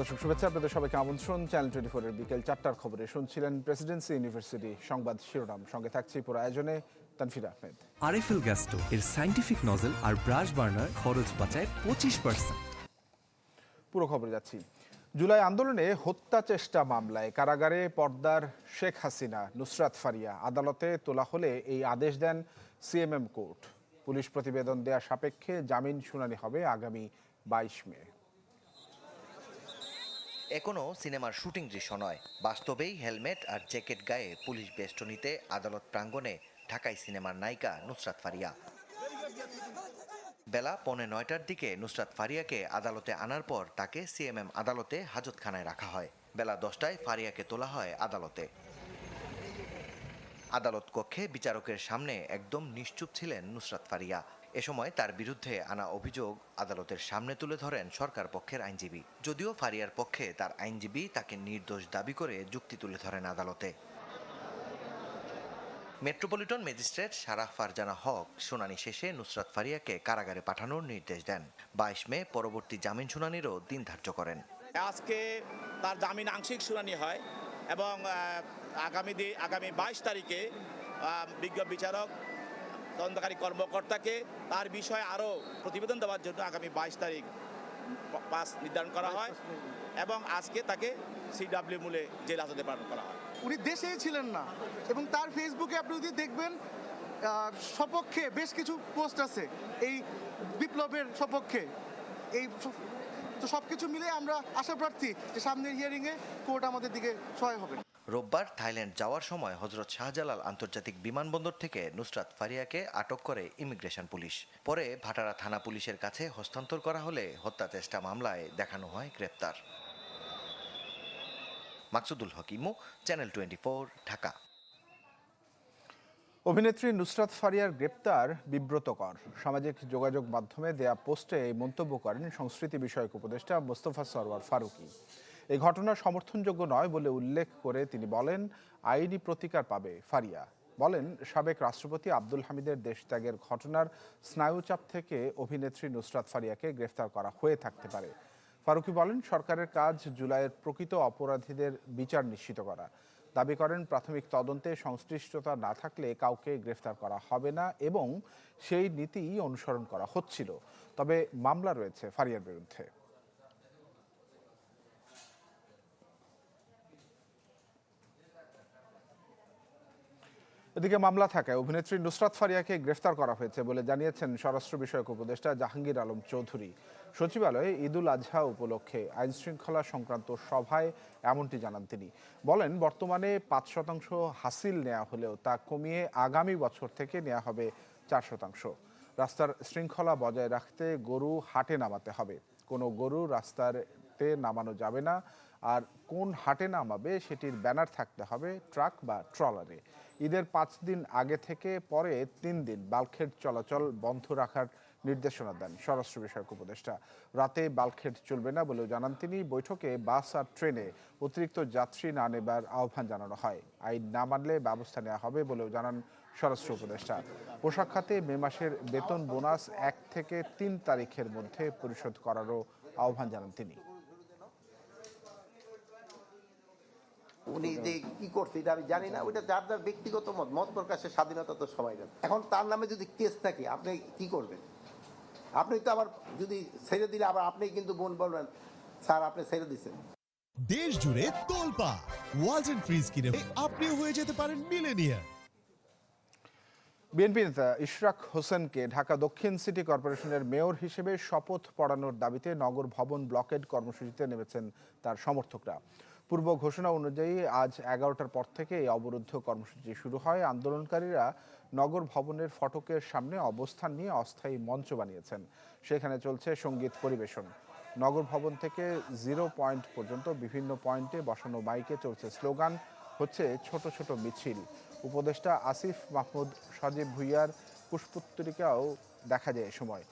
দর্শক শুভেচ্ছা আপনাদের সবাইকে আমন্ত্রণ। চ্যানেল টোয়েন্টি ফোরের বিকেল চারটার খবরে শুনছিলেন প্রেসিডেন্সি ইউনিভার্সিটি সংবাদ শিরোনাম। সঙ্গে থাকছি পুরো আয়োজনে তানফির আহমেদ। আরএফএল গ্যাস্টো এর সাইন্টিফিক নজল আর ব্রাশ বার্নার খরচ বাঁচায় পঁচিশ পার্সেন্ট পুরো খবরে যাচ্ছি। জুলাই আন্দোলনে হত্যা চেষ্টা মামলায় কারাগারে পর্দার শেখ হাসিনা নুসরাত ফারিয়া আদালতে তোলা হলে এই আদেশ দেন সিএমএম কোর্ট পুলিশ প্রতিবেদন দেয়া সাপেক্ষে জামিন শুনানি হবে আগামী বাইশ মে। এখনও সিনেমার শুটিং দৃশ্য নয়। বাস্তবেই হেলমেট আর জ্যাকেট গায়ে পুলিশ বেষ্টনীতে আদালত প্রাঙ্গণে ঢাকাই সিনেমার নায়িকা নুসরাত ফারিয়া। বেলা পৌনে নয়টার দিকে নুসরাত ফারিয়াকে আদালতে আনার পর তাকে সিএমএম আদালতে হাজতখানায় রাখা হয়। বেলা দশটায় ফারিয়াকে তোলা হয় আদালতে। আদালত কক্ষে বিচারকের সামনে একদম নিশ্চুপ ছিলেন নুসরাত ফারিয়া। এ সময় তার বিরুদ্ধে আনা অভিযোগ আদালতের সামনে তুলে ধরেন সরকার পক্ষের আইনজীবী। যদিও ফারিয়ার পক্ষে তার আইনজীবী তাকে নির্দোষ দাবি করে যুক্তি তুলে ধরেন আদালতে। মেট্রোপলিটন ম্যাজিস্ট্রেট সারাহ ফারজানা হক শুনানি শেষে নুসরাত ফারিয়াকে কারাগারে পাঠানোর নির্দেশ দেন। বাইশ মে পরবর্তী জামিন শুনানিরও দিন ধার্য করেন। আজকে তার জামিন আংশিক শুনানি হয় এবং আগামী আগামী বাইশ তারিখে বিজ্ঞ বিচারক তদন্তকারী কর্মকর্তাকে তার বিষয়ে আরও প্রতিবেদন দেওয়ার জন্য আগামী বাইশ তারিখ পাস নির্ধারণ করা হয় এবং আজকে তাকে সিডাব্লিউ মূলে জেল হাজতে পালন করা হয়। উনি দেশেই ছিলেন না এবং তার ফেসবুকে আপনি যদি দেখবেন সপক্ষে বেশ কিছু পোস্ট আছে এই বিপ্লবের সপক্ষে। এই তো সব কিছু মিলে আমরা আশা প্রার্থী যে সামনের হিয়ারিংয়ে কোর্ট আমাদের দিকে সহায় হবে। রোববার থাইল্যান্ড যাওয়ার সময় হজরত শাহজালাল আন্তর্জাতিক বিমানবন্দর থেকে নুসরাত ফারিয়াকে আটক করে ইমিগ্রেশন পুলিশ। পরে ভাটারা থানা পুলিশের কাছে হস্তান্তর করা হলে হত্যা চেষ্টা মামলায় দেখানো হয় গ্রেপ্তার। মাকসুদুল হকিমু, চ্যানেল টোয়েন্টি ফোর, ঢাকা। অভিনেত্রী নুসরাত ফারিয়ার গ্রেপ্তার বিব্রতকর। সামাজিক যোগাযোগ মাধ্যমে দেয়া পোস্টে এই মন্তব্য করেন সংস্কৃতি বিষয়ক উপদেষ্টা মোস্তফা সরওয়ার ফারুকী। এই ঘটনা সমর্থনযোগ্য নয় বলে উল্লেখ করে তিনি বলেন, আইনি প্রতিকার পাবে ফারিয়া। বলেন, সাবেক রাষ্ট্রপতি আব্দুল হামিদের দেশত্যাগের ঘটনার স্নায়ুচাপ থেকে অভিনেত্রী নুসরাত ফারিয়াকে গ্রেফতার করা হয়ে থাকতে পারে। ফারুকী বলেন, সরকারের কাজ জুলাইয়ের প্রকৃত অপরাধীদের বিচার নিশ্চিত করা। দাবি করেন, প্রাথমিক তদন্তে সংশ্লিষ্টতা না থাকলে কাউকে গ্রেফতার করা হবে না এবং সেই নীতিই অনুসরণ করা হচ্ছিল। তবে মামলা রয়েছে ফারিয়ার বিরুদ্ধে। এদিকে মামলা থাকায় অভিনেত্রী নুসরাত ফারিয়াকে গ্রেফতার করা হয়েছে বলে জানিয়েছেন স্বরাষ্ট্র বিষয়ক উপদেষ্টা জাহাঙ্গীর আলম চৌধুরী। সচিবালয়ে ঈদুল আজহা উপলক্ষে আইন শৃঙ্খলা সংক্রান্ত সভায় এমনটি জানান তিনি। বলেন, বর্তমানে পাঁচ শতাংশ হাসিল নেওয়া হলেও তা কমিয়ে আগামী বছর থেকে নেওয়া হবে চার শতাংশ। রাস্তার শৃঙ্খলা বজায় রাখতে গরু হাটে নামাতে হবে। কোনো গরু রাস্তাতে নামানো যাবে না। আর কোন হাটে নামাবে সেটির ব্যানার থাকতে হবে ট্রাক বা ট্রলারে। ঈদের পাঁচ দিন আগে থেকে পরে তিন দিন বালখেট চলাচল বন্ধ রাখার নির্দেশনা দেন স্বরাষ্ট্র বিষয়ক উপদেষ্টা। রাতে বালখেট চলবে না বলেও জানান তিনি। বৈঠকে বাস আর ট্রেনে অতিরিক্ত যাত্রী না নেবার আহ্বান জানানো হয়। আইন না মানলে ব্যবস্থা নেওয়া হবে বলেও জানান স্বরাষ্ট্র উপদেষ্টা। পোশাক খাতে মে মাসের বেতন বোনাস এক থেকে তিন তারিখের মধ্যে পরিশোধ করারও আহ্বান জানান তিনি। উনি যে কি করছে এটা আমি জানি না ওইটা যার যার ব্যক্তিগত মত মত প্রকাশের স্বাধীনতা তো সবাই আছে এখন তার নামে যদি কেস থাকে আপনি কি করবেন? আপনি তো আবার যদি ছেড়ে দিলে আবার আপনি কিন্তু বোন বলবেন স্যার আপনি ছেড়ে দিচ্ছেন দেশ জুড়ে তোলপা ওয়ালটন ফ্রিজ কিনে আপনিও হয়ে যেতে পারেন মিলেনিয়ার বিএনপি নেতা ইশরাক হোসেনকে ঢাকা দক্ষিণ সিটি কর্পোরেশনের মেয়র হিসেবে শপথ পড়ানোর দাবিতে নগর ভবন ব্লকেড কর্মসূচিতে নেমেছেন তার সমর্থকরা। পূর্ব ঘোষণা অনুযায়ী আজ এগারোটার পর থেকে এই অবরুদ্ধ কর্মসূচি শুরু হয়। আন্দোলনকারীরা নগর ভবনের ফটকের সামনে অবস্থান নিয়ে অস্থায়ী মঞ্চ বানিয়েছেন। সেখানে চলছে সংগীত পরিবেশন। নগর ভবন থেকে জিরো পয়েন্ট পর্যন্ত বিভিন্ন পয়েন্টে বসানো মাইকে চলছে স্লোগান, হচ্ছে ছোট ছোট মিছিল। উপদেষ্টা আসিফ মাহমুদ সজীব ভুইয়ার পুষ্পোত্তরিকাও দেখা যায় এ সময়।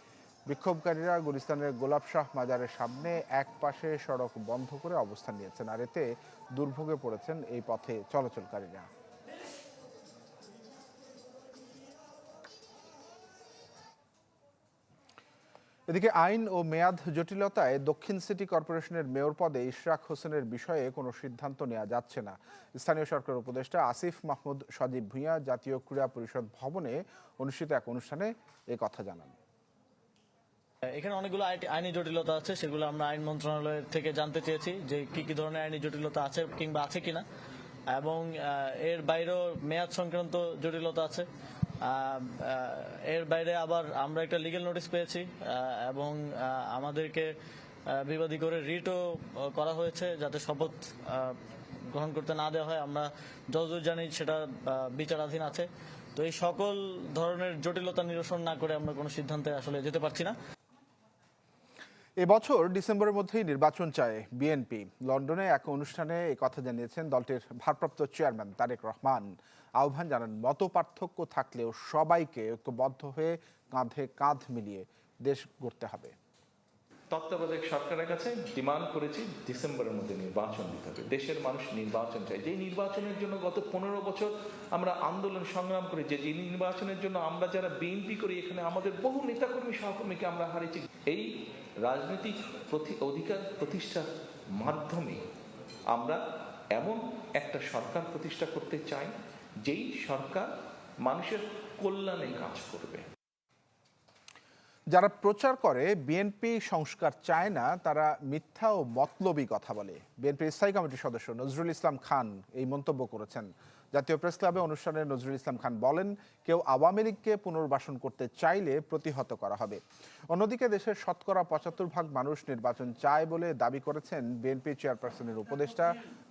বিক্ষোভকারীরা গুলিস্তানের গোলাপ শাহ মাজারের সামনে এক পাশে সড়ক বন্ধ করে অবস্থান নিয়েছেন, আর এতে দুর্ভোগে পড়েছেন এই পথে চলাচলকারীরা। এদিকে আইন ও মেয়াদ জটিলতায় দক্ষিণ সিটি কর্পোরেশনের মেয়র পদে ইশরাক হোসেনের বিষয়ে কোনো সিদ্ধান্ত নেওয়া যাচ্ছে না। স্থানীয় সরকার উপদেষ্টা আসিফ মাহমুদ সজীব ভূঁইয়া জাতীয় ক্রীড়া পরিষদ ভবনে অনুষ্ঠিত এক অনুষ্ঠানে এ কথা জানান। এখানে অনেকগুলো আইনি জটিলতা আছে, সেগুলো আমরা আইন মন্ত্রণালয়ের থেকে জানতে চেয়েছি যে কি কি ধরনের আইনি জটিলতা আছে কিংবা আছে কিনা। এবং এর বাইরেও মেয়াদ সংক্রান্ত জটিলতা আছে। এর বাইরে আবার আমরা একটা লিগেল নোটিশ পেয়েছি এবং আমাদেরকে বিবাদী করে রিটও করা হয়েছে যাতে শপথ গ্রহণ করতে না দেওয়া হয়। আমরা যতদূর জানি সেটা বিচারাধীন আছে। তো এই সকল ধরনের জটিলতা নিরসন না করে আমরা কোনো সিদ্ধান্তে আসলে যেতে পারছি না। এবছর ডিসেম্বরের মধ্যেই নির্বাচন চায় বিএনপি। লন্ডনে এক অনুষ্ঠানে এই কথা জানিয়েছেন দলটির ভারপ্রাপ্ত চেয়ারম্যান তারেক রহমান। আহ্বান জানান, মত পার্থক্য থাকলেও সবাইকে ঐক্যবদ্ধ হয়ে কাঁধে কাঁধ মিলিয়ে দেশ গড়তে হবে। তত্ত্বাবধায়ক সরকারের কাছে ডিমান্ড করেছি ডিসেম্বরের মধ্যে নির্বাচন দিতে হবে। দেশের মানুষ নির্বাচন চায়। যে নির্বাচনের জন্য গত পনেরো বছর আমরা আন্দোলন সংগ্রাম করি যে নির্বাচনের জন্য আমরা যারা বিএনপি করি, এখানে আমাদের বহু নেতাকর্মী, সহকর্মীকে আমরা হারিয়েছি। এই রাজনৈতিক অধিকার প্রতিষ্ঠার মাধ্যমে আমরা এমন একটা সরকার প্রতিষ্ঠা করতে চাই, যেই সরকার মানুষের কল্যাণে কাজ করবে। যারা প্রচার করে বিএনপি সংস্কার চায় না, তারা মিথ্যা ও মতলবী কথা বলে। বিএনপির স্থায়ী কমিটির সদস্য নজরুল ইসলাম খান এই মন্তব্য করেছেন। জাতীয় প্রেস ক্লাবে অনুষ্ঠানে নজরুল ইসলাম খান বলেন, কেউ আওয়ামী লীগকে পুনর্বাসন করতে চাইলে প্রতিহত করা হবে। অন্যদিকে দেশের শতকরা পঁচাত্তর ভাগ মানুষ নির্বাচন চায় বলে দাবি করেছেন বিএনপি চেয়ারপারসনের উপদেষ্টা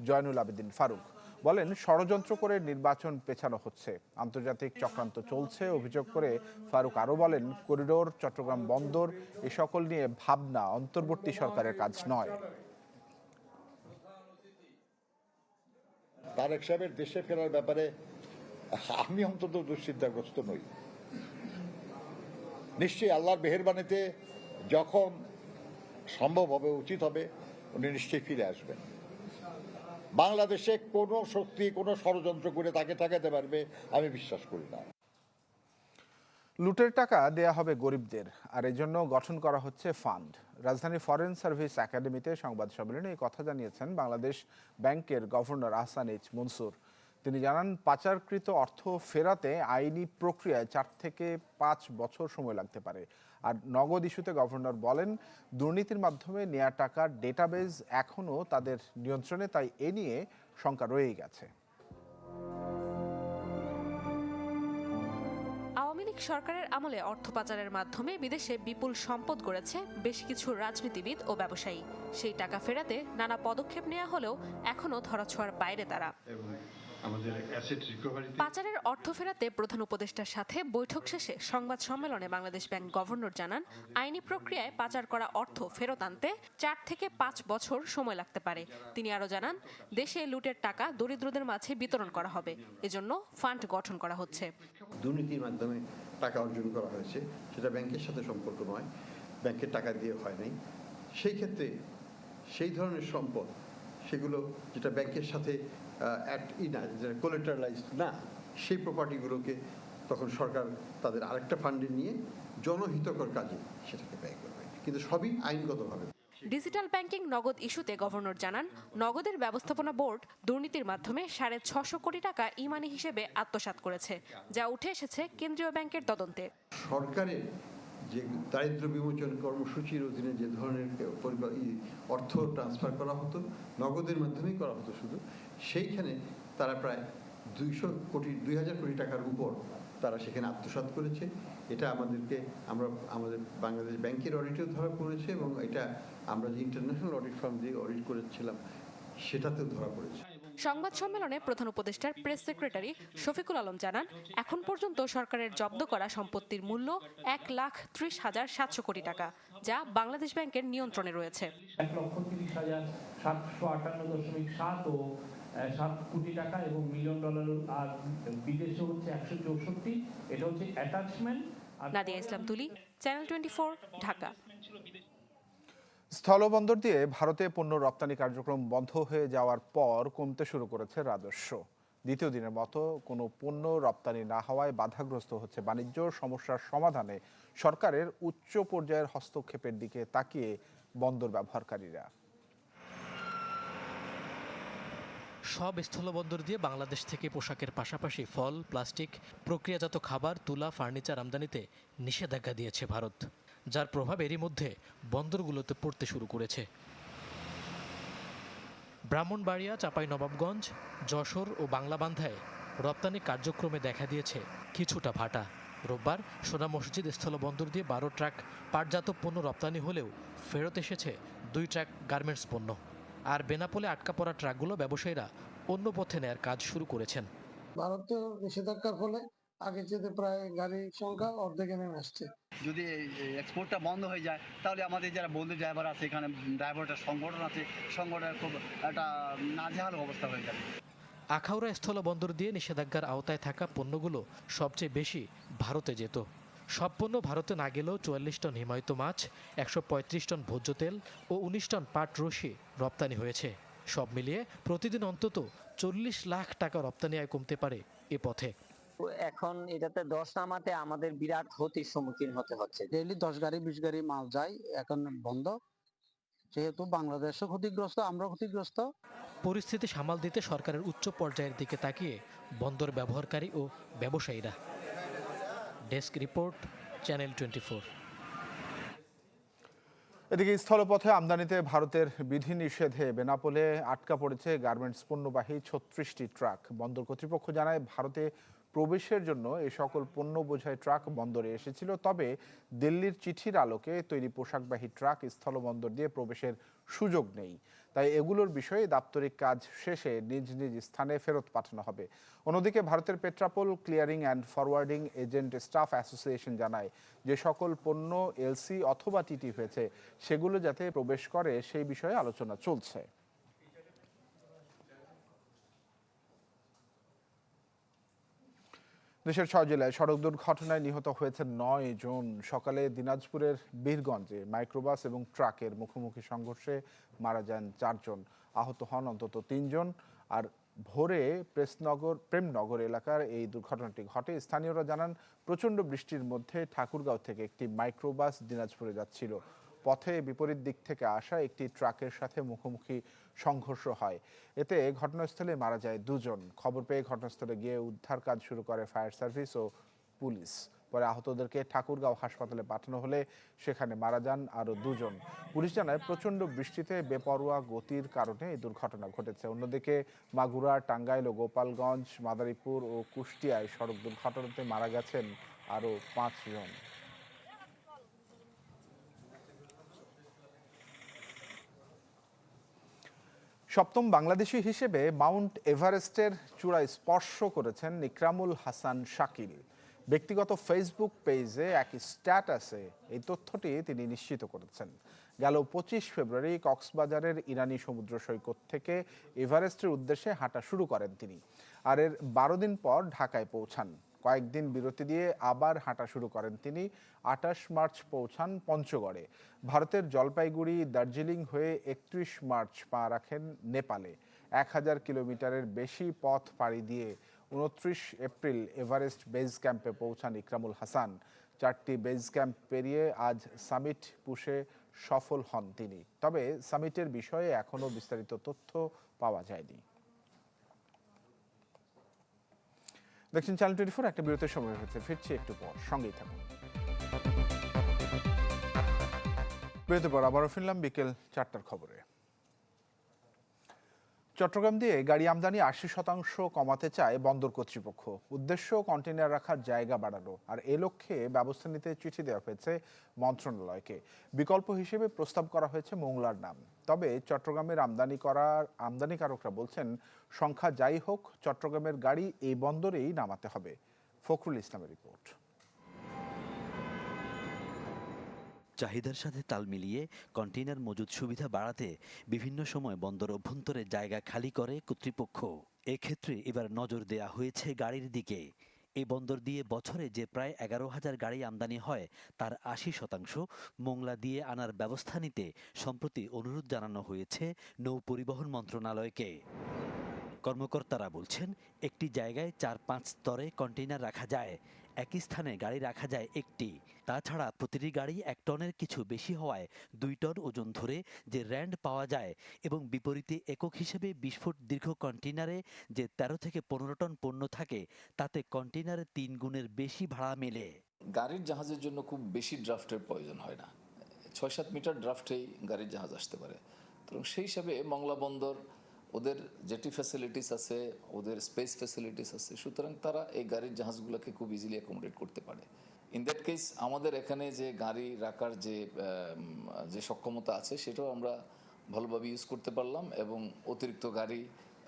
জয়নুল আবেদিন ফারুক। বলেন, ষড়যন্ত্র করে নির্বাচন পেছানো হচ্ছে। আন্তর্জাতিক চক্রান্ত চলছে, অভিযোগ করে ফারুক আরও বলেন, করিডোর, চট্টগ্রাম বন্দর, এ সকল নিয়ে ভাবনা, অন্তর্বর্তী সরকারের কাজ নয়। তারেক সাহেবের দেশে ফেরার ব্যাপারে আমি অন্তত দুশ্চিন্তাগ্রস্ত নই। নিশ্চয়ই আল্লাহর মেহেরবানিতে যখন সম্ভব হবে, উচিত হবে, উনি নিশ্চয়ই ফিরে আসবেন। বাংলাদেশে কোনো শক্তি, কোনো ষড়যন্ত্র করে তাকে ঠেকাতে পারবে, আমি বিশ্বাস করি না। লুটের টাকা দেয়া হবে গরিবদের, আর এই জন্য গঠন করা হচ্ছে ফান্ড। রাজধানী ফরেন সার্ভিস একাডেমিতে সংবাদ সম্মেলনে এই কথা জানিয়েছেন বাংলাদেশ ব্যাংকের গভর্নর আহসান এইচ মনসুর। তিনি জানান, পাচারকৃত অর্থ ফেরাতে আইনি প্রক্রিয়ায় চার থেকে পাঁচ বছর সময় লাগতে পারে। আর নগদ ইস্যুতে গভর্নর বলেন, দুর্নীতির মাধ্যমে নেয়া টাকার ডেটাবেজ এখনও তাদের নিয়ন্ত্রণে, তাই এ নিয়ে শঙ্কা রয়েই গেছে। আওয়ামী লীগ সরকারের আমলে অর্থ পাচারের মাধ্যমে বিদেশে বিপুল সম্পদ গড়েছে বেশ কিছু রাজনীতিবিদ ও ব্যবসায়ী। সেই টাকা ফেরাতে নানা পদক্ষেপ নেওয়া হলেও এখনও ধরাছোঁয়ার বাইরে তারা। পাচারের অর্থ ফেরাতে প্রধান উপদেষ্টার সাথে বৈঠক শেষে সংবাদ সম্মেলনে বাংলাদেশ ব্যাংক গভর্নর জানান আইনি প্রক্রিয়ায় পাচার করা অর্থ ফেরত আনতে চার থেকে পাঁচ বছর সময় লাগতে পারে। তিনি আরও জানান দেশে লুটের টাকা দরিদ্রদের মাঝে বিতরণ করা হবে। এজন্য ফান্ড গঠন করা হচ্ছে। দুর্নীতির মাধ্যমে টাকা অর্জন করা হয়েছে। সেটা ব্যাংকের সাথে সম্পর্ক নয়, ব্যাংকের টাকা দিয়ে হয় নাই। সেই ক্ষেত্রে সেই ধরনের সম্পদ, সেগুলো যেটা ব্যাংকের সাথে অ্যাট ই না, যেটা কোলেটারালাইজ না, সেই প্রপার্টিগুলোকে তখন সরকার তাদের আরেকটা ফান্ডে নিয়ে জনহিতকর কাজে সেটাকে ব্যয় করবে। কিন্তু সবই আইনগতভাবে। ডিজিটাল ব্যাংকিং নগদ ইস্যুতে গভর্নর জানান, নগদের ব্যবস্থাপনা বোর্ড দুর্নীতির মাধ্যমে সাড়ে ছশো কোটি টাকা ইমানি হিসেবে আত্মসাৎ করেছে, যা উঠে এসেছে কেন্দ্রীয় ব্যাংকের তদন্তে। সরকারের যে দারিদ্র বিমোচন কর্মসূচির অধীনে যে ধরনের অর্থ ট্রান্সফার করা হতো, নগদের মাধ্যমেই করা হতো শুধু, সেইখানে তারা প্রায় দুইশো কোটি দুই হাজার কোটি টাকার উপর তারা সেখানে আত্মসাৎ করেছে। এটা আমাদেরকে আমরা আমাদের বাংলাদেশ ব্যাংকের অডিটেও ধরা পড়েছে এবং এটা আমরা যে ইন্টারন্যাশনাল অডিট ফার্ম দিয়ে অডিট করেছিলাম সেটাতেও ধরা পড়েছে। সংবাদ সম্মেলনে প্রধান উপদেষ্টার প্রেস সেক্রেটারি শফিকুল আলম জানান এখন পর্যন্ত সরকারের জব্দ করা সম্পত্তির মূল্য এক লাখ ত্রিশ হাজার সাতশো কোটি টাকা যা বাংলাদেশ ব্যাংকের নিয়ন্ত্রণে রয়েছে। এক লক্ষ তিরিশ হাজার সাতশো আটান্ন দশমিক সাত ও সাত কোটি টাকা এবং মিলিয়ন ডলার আর বিদেশে হচ্ছে একশো চৌষট্টি। এটা হচ্ছে অ্যাটাচমেন্ট নাদিয়া ইসলাম তুলি চ্যানেল টোয়েন্টি ঢাকা। স্থলবন্দর দিয়ে ভারতে পণ্য রপ্তানি কার্যক্রম বন্ধ হয়ে যাওয়ার পর কমতে শুরু করেছে রাজস্ব। দ্বিতীয় দিনের মতো কোনো পণ্য রপ্তানি না হওয়ায় বাধাগ্রস্ত হচ্ছে বাণিজ্য। সমস্যার সমাধানে সরকারের উচ্চ পর্যায়ের হস্তক্ষেপের দিকে তাকিয়ে বন্দর ব্যবহারকারীরা। সব স্থলবন্দর দিয়ে বাংলাদেশ থেকে পোশাকের পাশাপাশি ফল, প্লাস্টিক, প্রক্রিয়াজাত খাবার, তুলা, ফার্নিচার আমদানিতে নিষেধাজ্ঞা দিয়েছে ভারত, যার প্রভাব এরই মধ্যে বন্দরগুলোতে পড়তে শুরু করেছে। ব্রাহ্মণবাড়িয়া, চাঁপাইনবাবগঞ্জ, যশোর ও বাংলাবান্ধায় রপ্তানি কার্যক্রমে দেখা দিয়েছে কিছুটা ভাটা। রোববার সোনা মসজিদ স্থলবন্দর দিয়ে বারো ট্রাক পাটজাত পণ্য রপ্তানি হলেও ফেরত এসেছে দুই ট্রাক গার্মেন্টস পণ্য। আর বেনাপোলে আটকা পড়া ট্রাকগুলো ব্যবসায়ীরা অন্য পথে নেয়ার কাজ শুরু করেছেন। ভারতীয় নিষেধাজ্ঞার ফলে আগে যেতে প্রায় গাড়ির সংখ্যা অর্ধেকে নেমে আসছে। যদি এক্সপোর্টটা বন্ধ হয়ে যায় তাহলে আমাদের যারা বন্ধু ড্রাইভার আছে এখানে ড্রাইভারটার সংগঠন আছে সংগঠনের খুব একটা নাজেহাল অবস্থা হয়ে যাবে। আখাউড়া স্থলবন্দর দিয়ে নিষেধাজ্ঞার আওতায় থাকা পণ্যগুলো সবচেয়ে বেশি ভারতে যেত। সব পণ্য ভারতে না গেলেও চুয়াল্লিশ টন হিমায়িত মাছ একশো পঁয়ত্রিশ টন ভোজ্য তেল ও উনিশ টন পাট রশি রপ্তানি হয়েছে। সব মিলিয়ে প্রতিদিন অন্তত চল্লিশ লাখ টাকা রপ্তানি আয় কমতে পারে এ পথে। এখন এটাতে দশ নামাতে আমাদের বিরাট ক্ষতির সম্মুখীন হতে হচ্ছে। ডেইলি দশ গাড়ি বিশ গাড়ি মাল যায় এখন বন্ধ। যেহেতু বাংলাদেশও ক্ষতিগ্রস্ত আমরা ক্ষতিগ্রস্ত। পরিস্থিতি সামাল দিতে সরকারের উচ্চ পর্যায়ের দিকে তাকিয়ে বন্দর ব্যবহারকারী ও ব্যবসায়ীরা ডেস্ক রিপোর্ট চ্যানেল টোয়েন্টি এদিকে স্থলপথে আমদানিতে ভারতের বিধিনিষেধে বেনাপোলে আটকা পড়েছে গার্মেন্টস পণ্যবাহী ছত্রিশটি ট্রাক। বন্দর কর্তৃপক্ষ জানায়, ভারতে প্রবেশের জন্য এই সকল পণ্য বোঝাই ট্রাক বন্দরে এসেছিল। তবে দিল্লির চিঠির আলোকে তৈরি পোশাকবাহী ট্রাক স্থলবন্দর দিয়ে প্রবেশের সুযোগ নেই। তাই এগুলোর বিষয়ে দাপ্তরিক কাজ শেষে নিজ নিজ স্থানে ফেরত পাঠানো হবে। অন্যদিকে ভারতের Petrapole, clearing and forwarding agent staff association জানায়, যে সকল পণ্য, এলসি অথবা টিটি হয়েছে, সেগুলো যাতে প্রবেশ করে সেই বিষয়ে আলোচনা চলছে। দেশের ছয় জেলায় সড়ক দুর্ঘটনায় নিহত হয়েছে নয় জন। সকালে দিনাজপুরের বীরগঞ্জে মাইক্রোবাস এবং ট্রাকের মুখোমুখি সংঘর্ষে মারা যান চারজন। আহত হন অন্তত তিনজন। আর ভোরে প্রেসনগর প্রেমনগর এলাকার এই দুর্ঘটনাটি ঘটে। স্থানীয়রা জানান, প্রচণ্ড বৃষ্টির মধ্যে ঠাকুরগাঁও থেকে একটি মাইক্রোবাস দিনাজপুরে যাচ্ছিল। পথে বিপরীত দিক থেকে আসা একটি ট্রাকের সাথে মুখোমুখি সংঘর্ষ হয়। এতে ঘটনাস্থলে মারা যায় দুজন। খবর পেয়ে ঘটনাস্থলে গিয়ে উদ্ধার কাজ শুরু করে ফায়ার সার্ভিস ও পুলিশ। পরে আহতদেরকে ঠাকুরগাঁও হাসপাতালে পাঠানো হলে সেখানে মারা যান আরও দুজন। পুলিশ জানায়, প্রচণ্ড বৃষ্টিতে বেপরোয়া গতির কারণে এই দুর্ঘটনা ঘটেছে। অন্যদিকে মাগুরা, টাঙ্গাইল ও গোপালগঞ্জ, মাদারীপুর ও কুষ্টিয়ায় সড়ক দুর্ঘটনাতে মারা গেছেন আরও পাঁচজন। সপ্তম বাংলাদেশি হিসেবে মাউন্ট এভারেস্টের চূড়ায় স্পর্শ করেছেন ইকরামুল হাসান শাকিল। ব্যক্তিগত ফেসবুক পেজে এক স্ট্যাটাসে এই তথ্যটি তিনি নিশ্চিত করেছেন। গেল পঁচিশ ফেব্রুয়ারি কক্সবাজারের ইরানি সমুদ্র সৈকত থেকে এভারেস্টের উদ্দেশ্যে হাঁটা শুরু করেন তিনি। আর এর বারো দিন পর ঢাকায় পৌঁছান। কয়েকদিন বিরতি দিয়ে আবার হাঁটা শুরু করেন তিনি। আঠাশ মার্চ পৌঁছান পঞ্চগড়ে। ভারতের জলপাইগুড়ি, দার্জিলিং হয়ে একত্রিশ মার্চ পা রাখেন নেপালে। এক হাজার কিলোমিটারের বেশি পথ পাড়ি দিয়ে উনত্রিশ এপ্রিল এভারেস্ট বেজ ক্যাম্পে পৌঁছান ইকরামুল হাসান। চারটি বেজ ক্যাম্প পেরিয়ে আজ সামিট পুষে সফল হন তিনি। তবে সামিটের বিষয়ে এখনও বিস্তারিত তথ্য পাওয়া যায়নি। দেখছেন চ্যানেল টোয়েন্টি ফোর একটা বিরতির সময় হয়েছে। ফিরছি একটু পর, সঙ্গেই থাকুন। বিরতির পর আবারও ফিরলাম বিকেল চারটার খবরে। চট্টগ্রাম দিয়ে গাড়ি আমদানি আশি শতাংশ কমাতে চায় বন্দর কর্তৃপক্ষ। উদ্দেশ্য কন্টেনার রাখার জায়গা বাড়ানো। আর এ লক্ষ্যে ব্যবস্থা নিতে চিঠি দেওয়া হয়েছে মন্ত্রণালয়কে। বিকল্প হিসেবে প্রস্তাব করা হয়েছে মোংলার নাম। তবে চট্টগ্রামের আমদানি করার আমদানিকারকরা বলছেন, সংখ্যা যাই হোক, চট্টগ্রামের গাড়ি এই বন্দরেই নামাতে হবে। ফখরুল ইসলামের রিপোর্ট। চাহিদার সাথে তাল মিলিয়ে কন্টেইনার মজুদ সুবিধা বাড়াতে বিভিন্ন সময় বন্দর অভ্যন্তরে জায়গা খালি করে কর্তৃপক্ষ। এক্ষেত্রে এবার নজর দেয়া হয়েছে গাড়ির দিকে। এ বন্দর দিয়ে বছরে যে প্রায় এগারো হাজার গাড়ি আমদানি হয়, তার আশি শতাংশ মোংলা দিয়ে আনার ব্যবস্থা নিতে সম্প্রতি অনুরোধ জানানো হয়েছে নৌ পরিবহন মন্ত্রণালয়কে। কর্মকর্তারা বলছেন, একটি জায়গায় চার পাঁচ স্তরে কন্টেইনার রাখা যায়। একই স্থানে গাড়ি রাখা যায় একটি। তাছাড়া প্রতিটি গাড়ি এক টনের কিছু বেশি হওয়ায় দুই টন ওজন ধরে যে র্যান্ড পাওয়া যায় এবং বিপরীতে একক হিসেবে বিশ ফুট দীর্ঘ কন্টেনারে যে তেরো থেকে পনেরো টন পণ্য থাকে, তাতে কন্টেনারে তিন গুণের বেশি ভাড়া মেলে। গাড়ির জাহাজের জন্য খুব বেশি ড্রাফটের প্রয়োজন হয় না। ছয় সাত মিটার ড্রাফটেই গাড়ির জাহাজ আসতে পারে। তো সেই হিসাবে মংলা বন্দর ওদের জেটি ফ্যাসিলিটিস আছে, ওদের স্পেস ফ্যাসিলিটিস আছে, সুতরাং তারা এই গাড়ির জাহাজগুলোকে খুব ইজিলি অ্যাকোমোডেট করতে পারে। ইন দ্যাট কেস আমাদের এখানে যে গাড়ি রাখার যে যে সক্ষমতা আছে, সেটাও আমরা ভালোভাবে ইউজ করতে পারলাম এবং অতিরিক্ত গাড়ি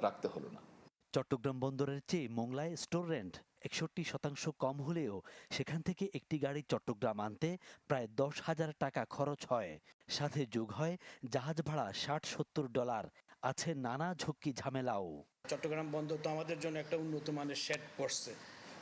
রাখতে হলো না। চট্টগ্রাম বন্দরের চেয়ে মোংলায় স্টোর রেন্ট একষট্টি শতাংশ কম হলেও সেখান থেকে একটি গাড়ি চট্টগ্রাম আনতে প্রায় দশ হাজার টাকা খরচ হয়। সাথে যোগ হয় জাহাজ ভাড়া ষাট সত্তর ডলার। আছে নানা ঝক্কি ঝামেলাও। চট্টগ্রাম বন্দর তো আমাদের জন্য একটা উন্নত মানের শেড পড়ছে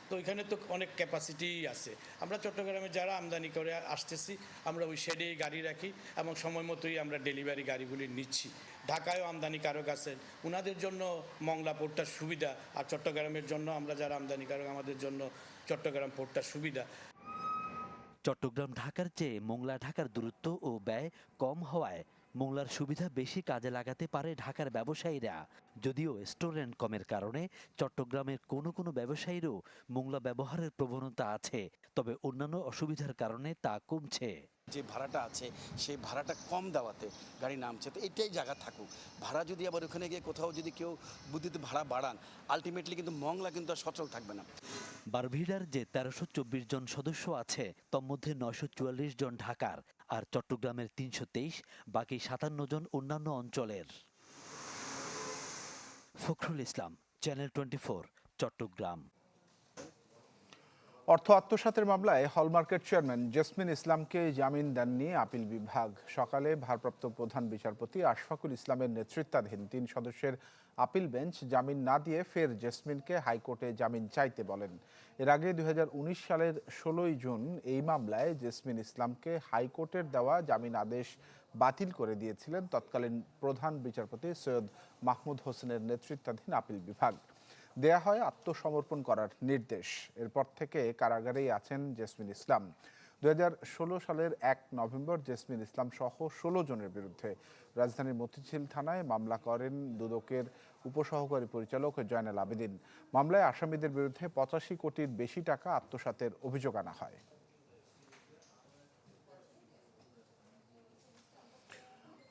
তো এখানে তো অনেক ক্যাপাসিটি আছে। আমরা চট্টগ্রামে যারা আমদানি করে আসতেছি আমরা ওই শেডেই গাড়ি রাখি এবং সময় মতোই আমরা ডেলিভারি গাড়িগুলি নিচ্ছি। ঢাকায়ও আমদানিকারক আছেন ওনাদের জন্য মংলা পোর্টটা সুবিধা আর চট্টগ্রামের জন্য আমরা যারা আমদানিকারক আমাদের জন্য চট্টগ্রাম পোর্টটা সুবিধা। চট্টগ্রাম ঢাকার চেয়ে মোংলা ঢাকার দূরত্ব ও ব্যয় কম হওয়ায় মোংলার সুবিধা বেশি কাজে লাগাতে পারে ঢাকার ব্যবসায়ীরা। যদিও স্টোর রেন্ট কমের কারণে চট্টগ্রামের কোনো কোনো ব্যবসায়ীরও মোংলা ব্যবহারের প্রবণতা আছে, তবে অন্যান্য অসুবিধার কারণে তা কমছে। যে ভাড়াটা আছে, সেই ভাড়াটা কম দেওয়াতে গাড়ি নামছে, তো এটাই জায়গা থাকুক। ভাড়া যদি আবার ওখানে গিয়ে কোথাও যদি কেউ বুদ্ধিতে ভাড়া বাড়ান আলটিমেটলি কিন্তু মংলা কিন্তু আর সচল থাকবে না। বারভিডার যে তেরোশো চব্বিশ জন সদস্য আছে তন্মধ্যে নয়শো চুয়াল্লিশ জন ঢাকার আর চট্টগ্রামের তিনশো তেইশ, বাকি সাতান্ন জন অন্যান্য অঞ্চলের। Fakhrul Islam, channel twenty Chittagong. অর্থ আত্মসাতের মামলায় হলমার্কেট চেয়ারম্যান জেসমিন ইসলামকে জামিন দেননি আপিল বিভাগ। সকালে ভারপ্রাপ্ত প্রধান বিচারপতি আশফাকুল ইসলামের নেতৃত্বাধীন তিন সদস্যের আপিল বেঞ্চ জামিন না দিয়ে ফের জেসমিনকে হাইকোর্টে জামিন চাইতে বলেন। এর আগে দু হাজার উনিশ সালের ষোলোই জুন এই মামলায় জেসমিন ইসলামকে হাইকোর্টের দেওয়া জামিন আদেশ বাতিল করে দিয়েছিলেন তৎকালীন প্রধান বিচারপতি সৈয়দ মাহমুদ হোসেনের নেতৃত্বাধীন আপিল বিভাগ। দেয়া হয় আত্মসমর্পণ করার নির্দেশ। এরপর থেকে কারাগারেই আছেন জেসমিন ইসলাম। দু হাজার ষোলো সালের এক নভেম্বর জেসমিন ইসলাম সহ ষোলো জনের বিরুদ্ধে রাজধানীর মতিঝিল থানায় মামলা করেন দুদকের উপসহকারী পরিচালক জয়নাল আবেদিন। মামলায় আসামিদের বিরুদ্ধে পঁচাশি কোটির বেশি টাকা আত্মসাতের অভিযোগ আনা হয়।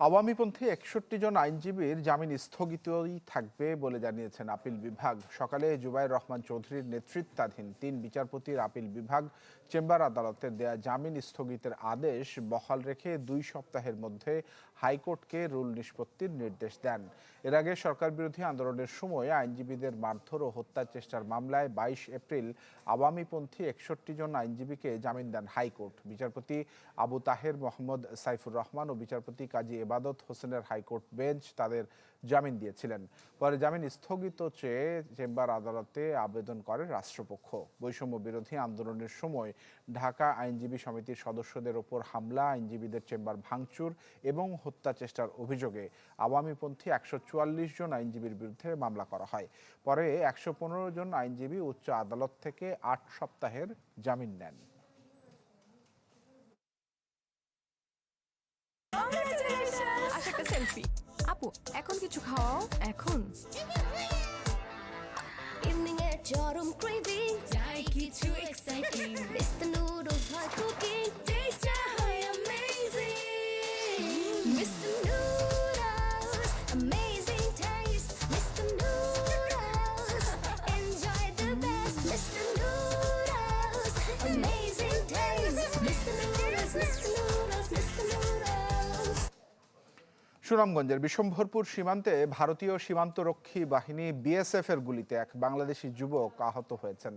আওয়ামীপন্থী একষট্টি জন আইনজীবীর জামিন স্থগিতই থাকবে বলে জানিয়েছেন আপিল বিভাগ। সকালে জুবাইর রহমান চৌধুরীর নেতৃত্বাধীন তিন বিচারপতির আপিল বিভাগ চেম্বার আদালতের দেয়া জামিন স্থগিতের আদেশ বহাল রেখে দুই সপ্তাহের মধ্যে হাইকোর্টকে রুল নিষ্পত্তির নির্দেশ দেন। এর আগে সরকার বিরোধী আন্দোলনের সময় আইনজীবীদের মারধর ও হত্যার চেষ্টার মামলায় বাইশ এপ্রিল আওয়ামীপন্থী একষট্টি জন আইনজীবীকে জামিন দেন হাইকোর্ট। বিচারপতি আবু তাহের মোহাম্মদ সাইফুর রহমান ও বিচারপতি কাজী এবাদত হোসেনের হাইকোর্ট বেঞ্চ তাদের জামিন দিয়েছিলেন। পরে জামিন স্থগিত চেয়ে চেম্বার আদালতে আবেদন করে রাষ্ট্রপক্ষ। বৈষম্য বিরোধী আন্দোলনের সময় ঢাকা আইনজীবী সমিতির সদস্যদের ওপর হামলা, আইনজীবীদের চেম্বার ভাঙচুর এবং হত্যা চেষ্টার অভিযোগে আওয়ামীপন্থী একশো চুয়াল্লিশ জন আইনজীবীর বিরুদ্ধে মামলা করা হয়। পরে একশো পনেরো জন আইনজীবী উচ্চ আদালত থেকে আট সপ্তাহের জামিন নেন। সেলফি। আপু এখন কিছু খাওয়াও? এখন। সুনামগঞ্জের বিশম্ভরপুর সীমান্তে ভারতীয় সীমান্তরক্ষী বাহিনী বিএসএফ এর গুলিতে এক বাংলাদেশি যুবক আহত হয়েছেন।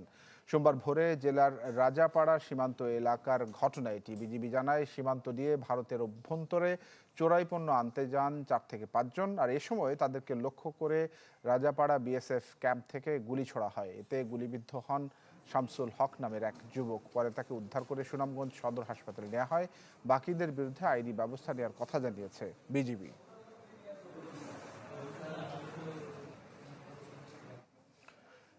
সোমবার ভোরে জেলার রাজাপাড়া সীমান্ত এলাকার ঘটনা এটি বিজিবি জানায়। সীমান্ত দিয়ে ভারতের অভ্যন্তরে চোরাই পণ্য আনতে যান চার থেকে পাঁচজন আর এ সময় তাদেরকে লক্ষ্য করে রাজাপাড়া বিএসএফ ক্যাম্প থেকে গুলি ছোড়া হয়। এতে গুলিবিদ্ধ হন শামসুল হক নামের এক যুবক। পরে তাকে উদ্ধার করে সুনামগঞ্জ সদর হাসপাতালে নেওয়া হয়। বাকিদের বিরুদ্ধে আইনি ব্যবস্থা নেওয়ার কথা জানিয়েছে বিজিবি।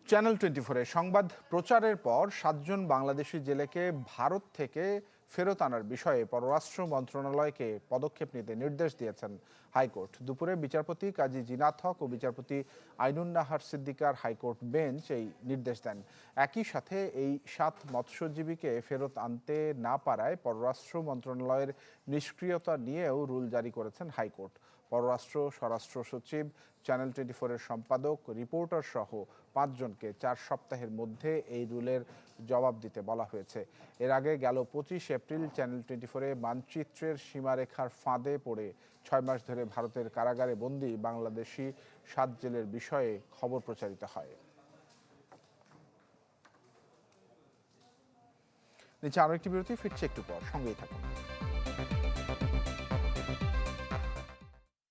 চ্যানেল টোয়েন্টি ফোরে সংবাদ প্রচারের পর সাতজন বাংলাদেশি জেলেকে ভারত থেকে ফেরত আনার বিষয়ে পররাষ্ট্র মন্ত্রণালয়কে পদক্ষেপ নিতে নির্দেশ দিয়েছেন হাইকোর্ট। দুপুরে বিচারপতি কাজী জিনাত হক ও বিচারপতি আইনুন নাহার সিদ্দিকার হাইকোর্ট বেঞ্চ এই নির্দেশ দেন। একই সাথে এই সাত মৎস্যজীবীকে ফেরত আনতে না পারায় পররাষ্ট্র মন্ত্রণালয়ের নিষ্ক্রিয়তা নিয়েও রুল জারি করেছেন হাইকোর্ট। পররাষ্ট্র, স্বরাষ্ট্র সচিব, চ্যানেল টোয়েন্টি ফোরের সম্পাদক, রিপোর্টার সহ পাঁচজনকে চার সপ্তাহের মধ্যে এই রুলের জবাব দিতে বলা হয়েছে। এর আগে গেল পঁচিশ এপ্রিল চ্যানেল টোয়েন্টি ফোরে মানচিত্রের সীমারেখার ফাঁদে পড়ে ছয় মাস ধরে ভারতের কারাগারে বন্দী বাংলাদেশি সাত জেলের বিষয়ে খবর প্রচারিত হয়। নিচে আরও একটি বিরতি, ফিরছে একটু পর। সঙ্গেই থাকুন।